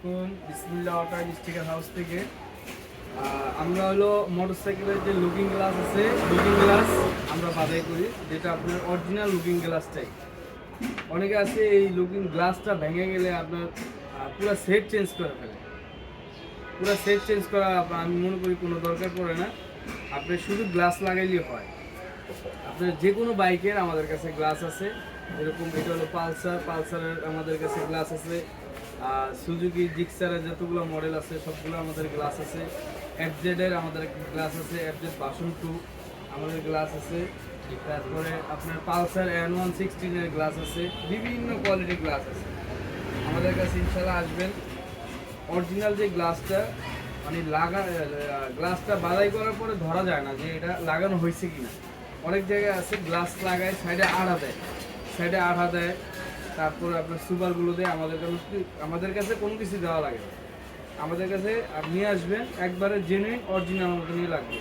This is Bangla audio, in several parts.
আলাইকুম বিসমিল্লাহ অটো স্টিকার হাউস থেকে। আমরা হলো মোটরসাইকেলের যে লুকিং গ্লাস আছে লুকিং গ্লাস আমরা বাদাই করি, যেটা আপনার অরিজিনাল লুকিং গ্লাসটাই অনেকে আছে এই লুকিং গ্লাসটা ভেঙে গেলে আপনার পুরো সেট চেঞ্জ করে ফেলে। পুরো সেট চেঞ্জ করা আমি মনে করি কোনো দরকার পড়ে না। আপনি শুধু গ্লাস লাগাইলেই হয়। আপনার যে কোনো বাইকের আমাদের কাছে গ্লাস আছে। এরকম এটা হলো পালসার, পালসারের আমাদের কাছে গ্লাস আছে। সুজুকি জিক্সারের যতগুলো মডেল আছে, সবগুলো আমাদের গ্লাস আছে। এফজেডের আমাদের গ্লাস আছে এফজেড বাসন টু আমাদের গ্লাস আছে। তারপরে আপনার পালসার এন ওয়ান সিক্সটিনের গ্লাস আছে, বিভিন্ন কোয়ালিটির গ্লাস আছে। আমাদের কাছে ইনশাল্লাহ আসবেন। অরিজিনাল যে গ্লাসটা মানে লাগা গ্লাসটা বাদাই করার পরে ধরা যায় না যে এটা লাগানো হয়েছে কি না অনেক জায়গায় আছে গ্লাস লাগায় সাইডে আড়া দেয়। সাইডে আড়া দেয়। তারপর আপনার সুপারগুলো দেয় আমাদের কাছে আমাদের কাছে কোনো কিছু দেওয়া লাগে না। আমাদের কাছে আপনি নিয়ে আসবেন একবারে জেনুইন অরিজিনাল মতো নিয়ে লাগবে।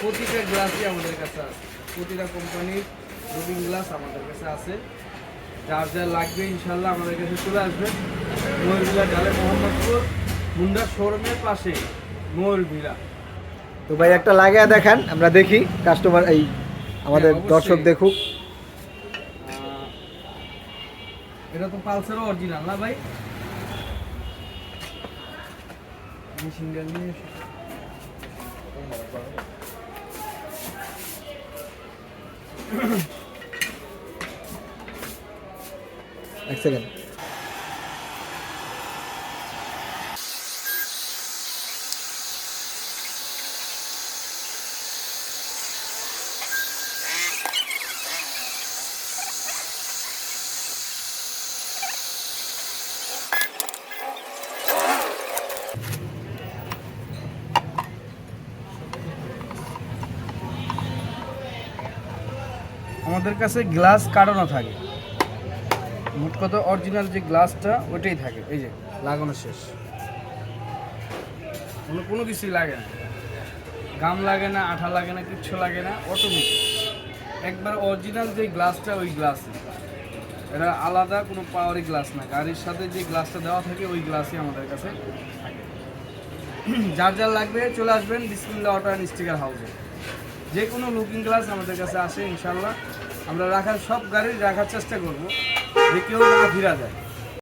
প্রতিটা গ্লাসই আমাদের কাছে আছে। প্রতিটা কোম্পানির রুবিং গ্লাস আমাদের কাছে আছে। যার যা লাগবে ইনশাল্লাহ আমাদের কাছে চলে আসবেন ময়ূরভিলা ডালে মোহাম্মদপুর মুন্ডা শোরুমের পাশে ময়ূরভিলা। তো ভাই একটা লাগিয়ে দেখান আমরা দেখি কাস্টমার এই আমাদের হ্যাঁ, দর্শক দেখুক। এটা তো পালসারও অরিজিনাল না ভাই? মেশিন গান নিয়ে এক সেকেন্ড আমাদের কাছে গ্লাস কাটানো থাকে। মোট কথা অরিজিনাল যে গ্লাসটা, ওইটাই থাকে। এই যে, লাগানো শেষ। অন্য কোনো কিছুই লাগে না। গাম লাগে না, আঠা লাগে না, কিচ্ছু লাগে না অটোমেটিক একবার অরিজিনাল যে গ্লাসটা, ওই গ্লাস। এটা আলাদা, কোনো পাওয়ারি গ্লাস না। গাড়ির সাথে যে গ্লাসটা দেওয়া থাকে, ওই গ্লাসই আমাদের কাছে থাকে। যার যার লাগবে, চলে আসবেন বিসমিল্লা অটো অ্যান্ড স্টিকার হাউসে। যে কোনো লুকিং গ্লাস আমাদের কাছে আসে ইনশাল্লাহ আমরা রাখার, সব গাড়ি রাখার চেষ্টা করব, যে কেউ না ফিরা যায়।